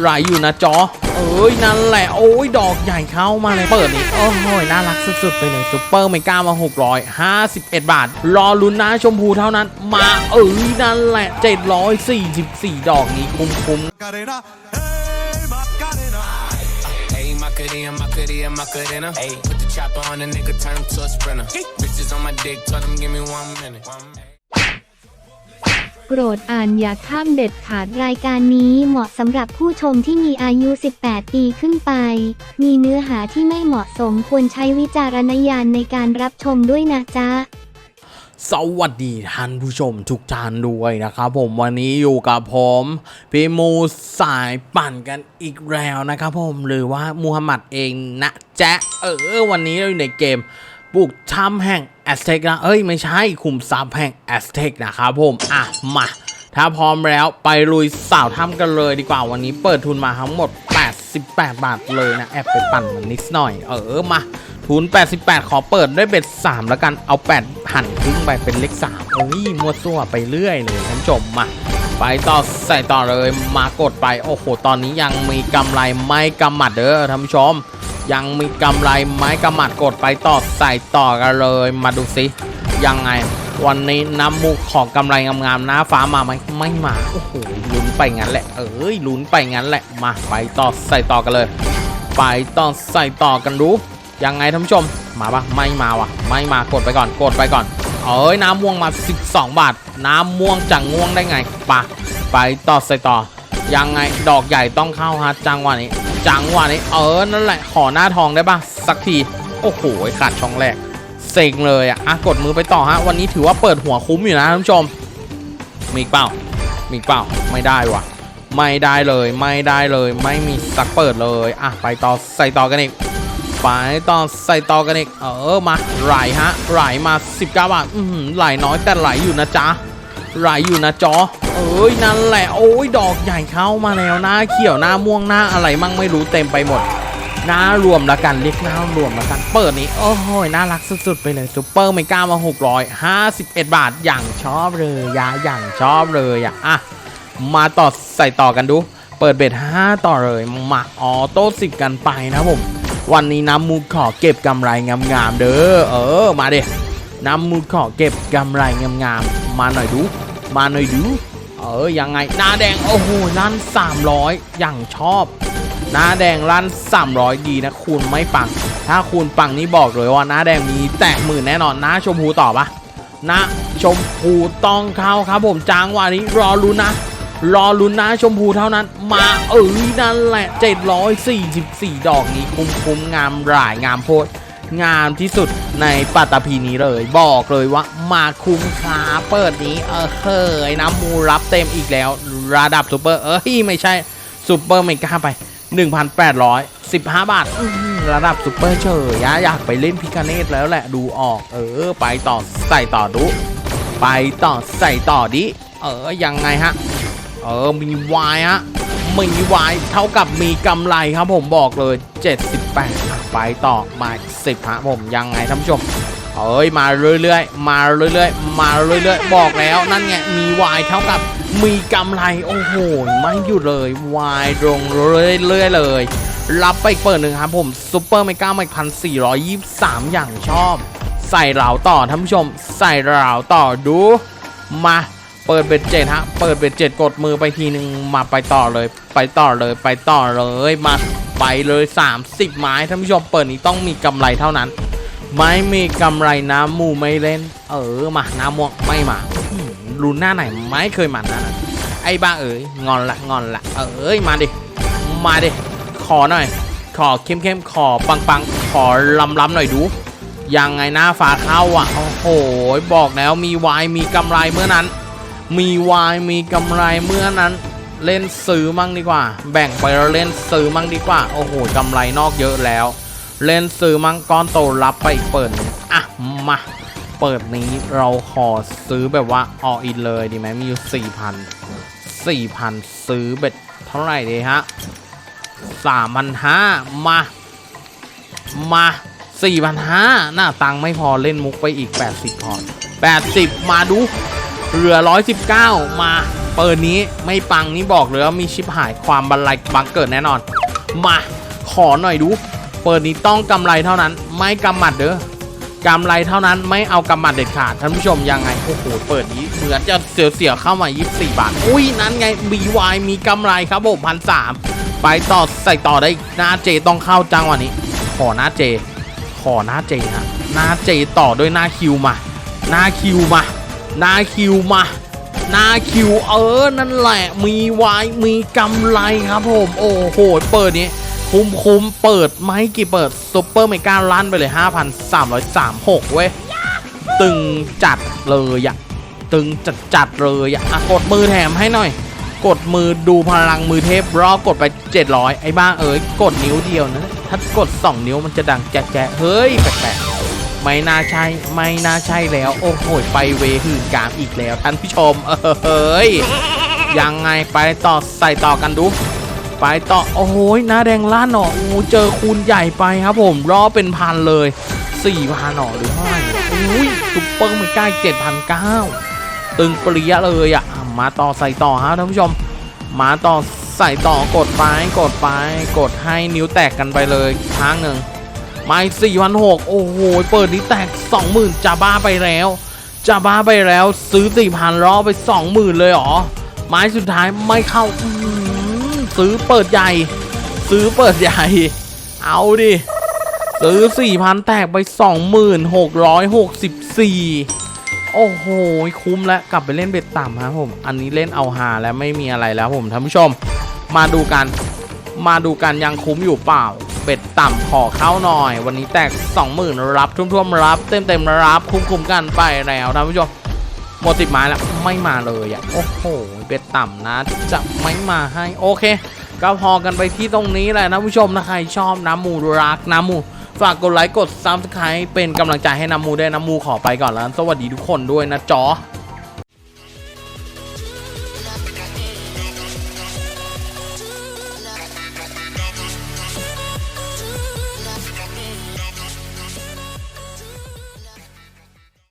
ไหลอยู่นะจอ เอ้ยนั่นแหละโอ้ยดอกใหญ่เข้ามาเลยเปิดนี่โอ้โหน่ารักสุดๆไปเลยซุปเปอร์เมกามา 651 บาท รอลุ้นนะชมพูเท่านั้น มาเอ้ยนั่นแหละ 744 ดอกนี้คุ้มๆ Macarena, hey Macarena. Hey, Macarena, Macarena, Macarena. Hey, put the chopper on the nigga, turn him to a sprinter. Bitches on my dick, tell them give me one minute. One minute. โปรดอ่านอย่าข้ามเด็ดขาดรายการนี้เหมาะสำหรับผู้ชมที่มีอายุ 18 ปีขึ้นไป มีเนื้อหาที่ไม่เหมาะสมควรใช้วิจารณญาณในการรับชมด้วยนะจ๊ะสวัสดีท่านผู้ชมทุกท่านด้วยนะครับผมวันนี้อยู่กับผมพี่มูสายปั่นกันอีกแล้วนะครับผมหรือว่ามูฮัมหมัดเองนะแจ๊ะเออวันนี้เราอยู่ในเกม บุกถ้ำแห่งแอสเทกนะเอ้ยไม่ใช่คุมทรัพย์แห่งแอสเทกนะครับผม อะ มาถ้าพร้อมแล้วไปลุยสาวถ้ำกันเลยดีกว่าวันนี้เปิดทุนมาทั้งหมด 88 บาทเลยนะ แอบไปปั่นมันนิดหน่อย เออมา ทุน 88 ขอเปิดด้วยเบ็ด 3 แล้วกันเอา 8 หั่นครึ่งไปเป็นเลข3เอ้ยมัวซั่วไปเรื่อยเลยท่านผู้ชมมาไปต่อใส่ต่อเลยมากดไป โอ้โห ตอนนี้ยังมีกำไรไม่กำหมัดเด้อท่านผู้ชม ยังมีกำไรไม้กำหมัดกดไปต่อใส่ต่อกันเลย มาดูสิยังไง วันนี้น้ำมูกของกำไรงามๆหน้าฟ้ามาไหมไม่มาโอ้โหลุ้นไปงั้นแหละ เอ้ยลุ้นไปงั้นแหละมาไปต่อใส่ต่อกันเลย ไปต่อใส่ต่อกันรู้ยังไงท่านผู้ชม มาปะไม่มาวะไม่มากดไปก่อนกดไปก่อน เอ้ยน้ำม่วงมา 12 บาท น้ำม่วงจังง่วงได้ไงปะไปต่อใส่ต่อยังไงดอกใหญ่ต้องเข้าฮะจังหวะนี้ จังหวะนี้เออนั่นแหละขอหน้าทองได้ปะสักที โอ้โหขาดช่องแรกเซ็งเลยอะอะกดมือไปต่อฮะวันนี้ถือว่าเปิดหัวคุ้มอยู่นะท่านผู้ชม มีเปล่า มีเปล่าไม่ได้วะไม่ได้เลยไม่ได้เลยไม่มีสักเปิดเลยอะไปต่อใส่ต่อกันอีกไปต่อใส่ต่อกันอีกเออมาไหลฮะไหลมา 19บาทอือหือไหลน้อยแต่ไหลอยู่นะจ๊ะ ไหลอยู่นะจอ เอ้ยนั่นแหละโอ้ยดอกใหญ่เข้ามาแล้วหน้าเขียวหน้าม่วงหน้าอะไรมั่งไม่รู้เต็มไปหมดหน้ารวมละกันเรียกหน้ารวมละกันเปิดนี้โอ้โหน่ารักสุดๆไปเลยซูเปอร์เมกามา651 บาทอย่างชอบเลยยาอย่างชอบเลยอะอะมาต่อใส่ต่อกันดู เปิดเบ็ด5ต่อเลยมาออโต้สิบกันไปนะผมวันนี้น้ำมูขอเก็บกำไรงามๆเด้อเออมาเด้น้ำมูขอเก็บกำไรงามๆมาหน่อยดู มาหน่อยดูเออยังไงหน้าแดงโอ้โหลั่น300 อย่างชอบ หน้าแดงลั่น300 ดีนะคูณไม่ปัง ถ้าคูณปังนี่บอกเลยว่าหน้าแดงมีแตะหมื่นแน่นอนหน้าชมพูต่อปะหน้าชมพูต้องเข้าครับผมจางวันนี้รอลุ้นนะรอลุ้นนะชมพูเท่านั้นมาเอ้ยนั่นแหละ 744 ดอกนี้คุ้มคุ้มงามหลายงามโพด งามที่สุดในปัตตภีนี้เลย บอกเลยว่ามาคุ้มค่าเปิดนี้เออเฮ้ยน้ำมูรับเต็มอีกแล้ว ระดับซูเปอร์เอ้ยไม่ใช่ซูเปอร์เมกาไป 1,815 บาทอื้อหือระดับซูเปอร์เฉยอยากไปเล่นพิคาเนตแล้วแหละดูออก เออ ไปต่อใส่ต่อดู ไปต่อใส่ต่อดิ เออยังไงฮะ เออมีวายฮะ มีวายเท่ากับมีกำไรครับผมบอกเลย 78 ไปต่อมา 10ฮะผมยังไงท่านผู้ชมเอ้ยมาเรื่อยๆ มาเรื่อยๆ มาเรื่อยๆ บอกแล้วนั่นไงมีวายเท่ากับมีกำไรโอ้โหไม่หยุดเลยวายลงเรื่อยๆเลย รับไปอีกเปิดหนึ่งครับผมซุปเปอร์เมกาไม่พันสี่ร้อยยี่สามอย่างชอบ ใส่เหลาต่อท่านผู้ชม ใส่เหลาต่อดูมา เปิดเบ็ดเจ็ดฮะ เปิดเบ็ดเจ็ดกดมือไปทีหนึ่งมาไปต่อเลย ไปต่อเลย ไปต่อเลย มาไปเลย 30 ไม้ท่านผู้ชมเปิดนี้ต้องมีกำไรเท่านั้น ไม่มีกำไรน้ำหมูไม่เล่น เออมาน้ำมวงไม่มารุนหน้าไหนไม่เคยมันนะไอ้บ้าเอ๋ยงอนละงอนละเอ้ยมาดิ มาดิ ขอหน่อย ขอเข้มเข้มขอปังปังขอลำลำหน่อยดูยังไงหน้าฟ้าเข้าอะโอ้โหบอกแล้วมีวายมีกำไรเมื่อนั้น มีวายมีกำไรเมื่อนั้นเล่นซื้อมั่งดีกว่า แบ่งไปเล่นซื้อมั่งดีกว่า โอ้โหกำไรนอกเยอะแล้ว เล่นซื้อมั่งก้อนโตรับไปอีกเปิดอะมาเปิดนี้เราขอซื้อแบบว่าออินเลยดีไหมมีอยู่สี่พันสี่พันซื้อเบ็ดเท่าไหร่ดีฮะสามพันห้ามา มาสี่พันห้าหน้าตังไม่พอเล่นมุกไปอีก80พอ80มาดู เหลือ 119 มาเปิดนี้ไม่ปังนี่บอกเลยว่ามีชิปหายความบันไลบังเกิดแน่นอน มาขอหน่อยดู เปิดนี้ต้องกำไรเท่านั้น ไม่กำหมัดเด้อกำไรเท่านั้นไม่เอากำหมัดเด็ดขาดท่านผู้ชมยังไงโอ้โหเปิดนี้เหมือนจะเสียวๆเข้ามา24 บาท อุ้ยนั้นไง BY มีกำไรครับผมพันสามไปต่อใส่ต่อได้หน้าเจต้องเข้าจังวะนี้ ขอหน้าเจ ขอหน้าเจฮะหน้าเจต่อด้วยหน้าคิวมา หน้าคิวมา นาคิวมานาคิวเออ นั่นแหละ มีไว้มีกำไรครับผม โอ้โห เปิดนี้ คุ้มคุ้มเปิดไหมกี่เปิดซุปเปอร์เมกาลั่นไปเลย 5,336 เว้ย ตึงจัดเลยอะตึงจัดจัดเลยอะอะกดมือแถมให้หน่อย กดมือดูพลังมือเทพรอกดไป 700 ไอ้บ้าเอ๋ยกดนิ้วเดียวนะ ถ้ากด 2 นิ้วมันจะดังแจ๊ะแจ๊ะเฮ้ย แปลก ไม่น่าใช่ ไม่น่าใช่แล้ว โอ้โห ไปเวหื่นกามอีกแล้วท่านผู้ชม เออเฮ้ย ยังไงไปต่อใส่ต่อกันดู ไปต่อ โอ้โหหน้าแดงล้านหนอโอ้เจอคูณใหญ่ไปครับผม รอเป็นพันเลย4พันหนอหรือเท่าไหร่อุ้ยซุปเปอร์ไม่ใกล้เจ็ดพันเก้าตึงปรี้ยเลยอะอะ มาต่อใส่ต่อฮะท่านผู้ชม มาต่อใส่ต่อกดไปกดไปกดให้นิ้วแตกกันไปเลยครั้งหนึ่ง ไม่สี่พันหกโอ้โห เปิดนี้แตกสองหมื่นจะบ้าไปแล้วจะบ้าไปแล้วซื้อสี่พันรอไปสองหมื่นเลยเหรอไม้สุดท้ายไม่เข้าซื้อเปิดใหญ่ ซื้อเปิดใหญ่ เอาดิ ซื้อ4,000แตกไป2664โอ้โห คุ้มแล้วกลับไปเล่นเบ็ดต่ำครับผม อันนี้เล่นเอาหาแล้วไม่มีอะไรแล้วผมท่านผู้ชม มาดูกัน มาดูกันยังคุ้มอยู่เปล่าเบ็ดต่ำขอเข้าหน่อย วันนี้แตก 20,000 รับทุ่มๆรับ เต็มๆรับคุ้มๆกันไปแล้วท่านผู้ชมหมดติดไม้แล้วไม่มาเลยอะโอ้โหเบ็ดต่ำนะ จะไม่มาให้โอเค ก็พอกันไปที่ตรงนี้แหละนะผู้ชมนะใครชอบน้ำมูรักน้ำมูฝากกดไลค์กด subscribe เป็นกำลังใจให้น้ำมูได้น้ำมูขอไปก่อนแล้ว สวัสดีทุกคนด้วยนะจ๊อ